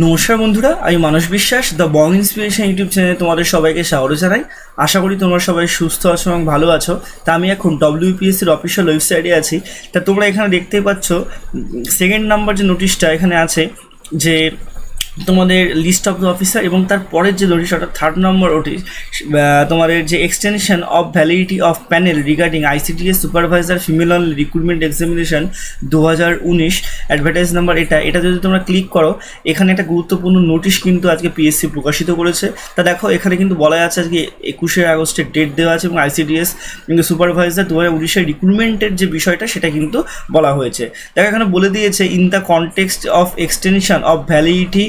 নমস্কার বন্ধুরা, আমি মানুষ বিশ্বাস দ্য বং ইন্সপিরেশন ইউটিউব চ্যানেলে তোমাদের সবাইকে স্বাগত জানাই। আশা করি তোমরা সবাই সুস্থ আছো এবং ভালো আছো। তা আমি এখন ডব্লিউপিএসসির অফিসিয়াল ওয়েবসাইটে আছি। তা তোমরা এখানে দেখতে পাচ্ছ সেকেন্ড নাম্বার যে নোটিশটা এখানে আছে, যে তোমাদের লিস্ট অফ দ্য অফিসার এবং তার পরের যে নোটিশ অর্থাৎ থার্ড নম্বর নোটিশ তোমাদের যে extension of validity of panel regarding ICDS supervisor female on recruitment examination দু হাজার উনিশ অ্যাডভার্টাইজ নাম্বার এটা। এটা যদি তোমরা ক্লিক করো, এখানে একটা গুরুত্বপূর্ণ নোটিশ কিন্তু আজকে পিএসসি প্রকাশিত করেছে। তা দেখো, এখানে কিন্তু বলা আছে আজকে একুশে আগস্টের ডেট দেওয়া আছে এবং আইসিডিএস সুপারভাইজার দু হাজার উনিশের রিক্রুটমেন্টের যে বিষয়টা, সেটা কিন্তু বলা হয়েছে। দেখো, এখানে বলে দিয়েছে in the context of extension of validity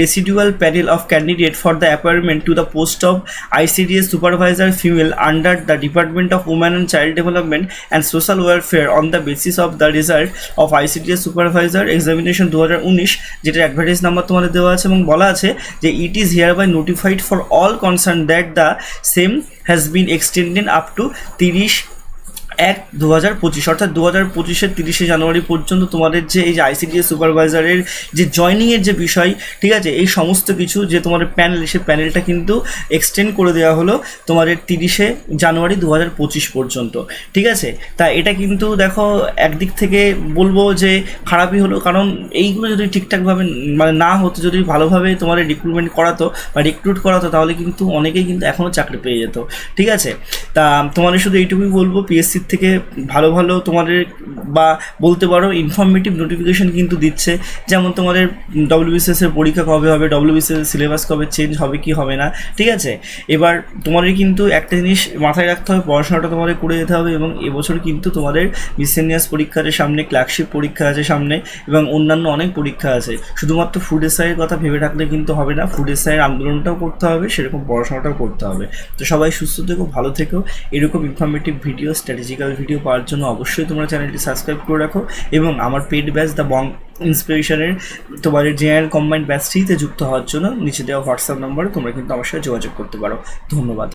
residual panel of candidate for the appointment to the post of ICDS supervisor female under the department of woman and child development and social welfare on the basis of the result of ICDS supervisor examination দু হাজার উনিশ যেটার advertise number তোমাদের দেওয়া আছে এবং বলা আছে যে it is hereby notified for all concern that the same has been extended up to তিরিশ এক দু হাজার পঁচিশ, অর্থাৎ দু হাজার পঁচিশের তিরিশে জানুয়ারি পর্যন্ত তোমাদের যে এই যে আইসিডিএস সুপারভাইজারের যে জয়নিংয়ের যে বিষয়, ঠিক আছে? এই সমস্ত কিছু যে তোমাদের প্যানেল সেই প্যানেলটা কিন্তু এক্সটেন্ড করে দেওয়া হলো তোমাদের তিরিশে জানুয়ারি দু হাজার পঁচিশ পর্যন্ত, ঠিক আছে? তা এটা কিন্তু দেখো একদিক থেকে বলব যে খারাপই হলো, কারণ এইগুলো যদি ঠিকঠাকভাবে মানে না হতো, যদি ভালোভাবে তোমাদের রিক্রুটমেন্ট করাতো বা রিক্রুট করাতো, তাহলে কিন্তু অনেকেই কিন্তু এখনও চাকরি পেয়ে যেত, ঠিক আছে? তা তোমাদের শুধু এইটুকুই বলব পিএসসির থেকে ভালো ভালো তোমাদের বা বলতে পারো ইনফরমেটিভ নোটিফিকেশন কিন্তু দিচ্ছে। যেমন তোমাদের ডব্লিউবিসিএস এর পরীক্ষা কবে হবে ডব্লিউবিসিএস সিলেবাস কবে চেঞ্জ হবে, কি হবে না, ঠিক আছে? এবার তোমাদের কিন্তু একটা জিনিস মাথায় রাখতে হবে, পড়াশোনাটা তোমাদের করে যেতে হবে এবং এবছর কিন্তু তোমাদের মিসেনিয়াস পরীক্ষা আছে, সামনে ক্লার্কশিপ পরীক্ষা আছে সামনে এবং অন্যান্য অনেক পরীক্ষা আছে। শুধুমাত্র ফুড এসআইয়ের কথা ভেবে থাকলে কিন্তু হবে না ফুড এসআইয়ের আন্দোলনটাও করতে হবে, সেরকম পড়াশোনাটাও করতে হবে। তো সবাই সুস্থ থেকো, ভালো থেকো। এরকম ইনফরমেটিভ ভিডিও স্ট্র্যাটেজিক্যাল ভিডিও পাওয়ার জন্য অবশ্যই তোমরা চ্যানেলটি সাবস্ক্রাইব করে রাখো এবং আমার পেড ব্যাচ দ্য বং ইন্সপিরেশনের তোমাদের জেনারেল কম্বাইন্ড ব্যাচটিতে যুক্ত হওয়ার জন্য নিচে দেওয়া হোয়াটসঅ্যাপ নম্বরে তোমরা কিন্তু আমার সাথে যোগাযোগ করতে পারো। ধন্যবাদ।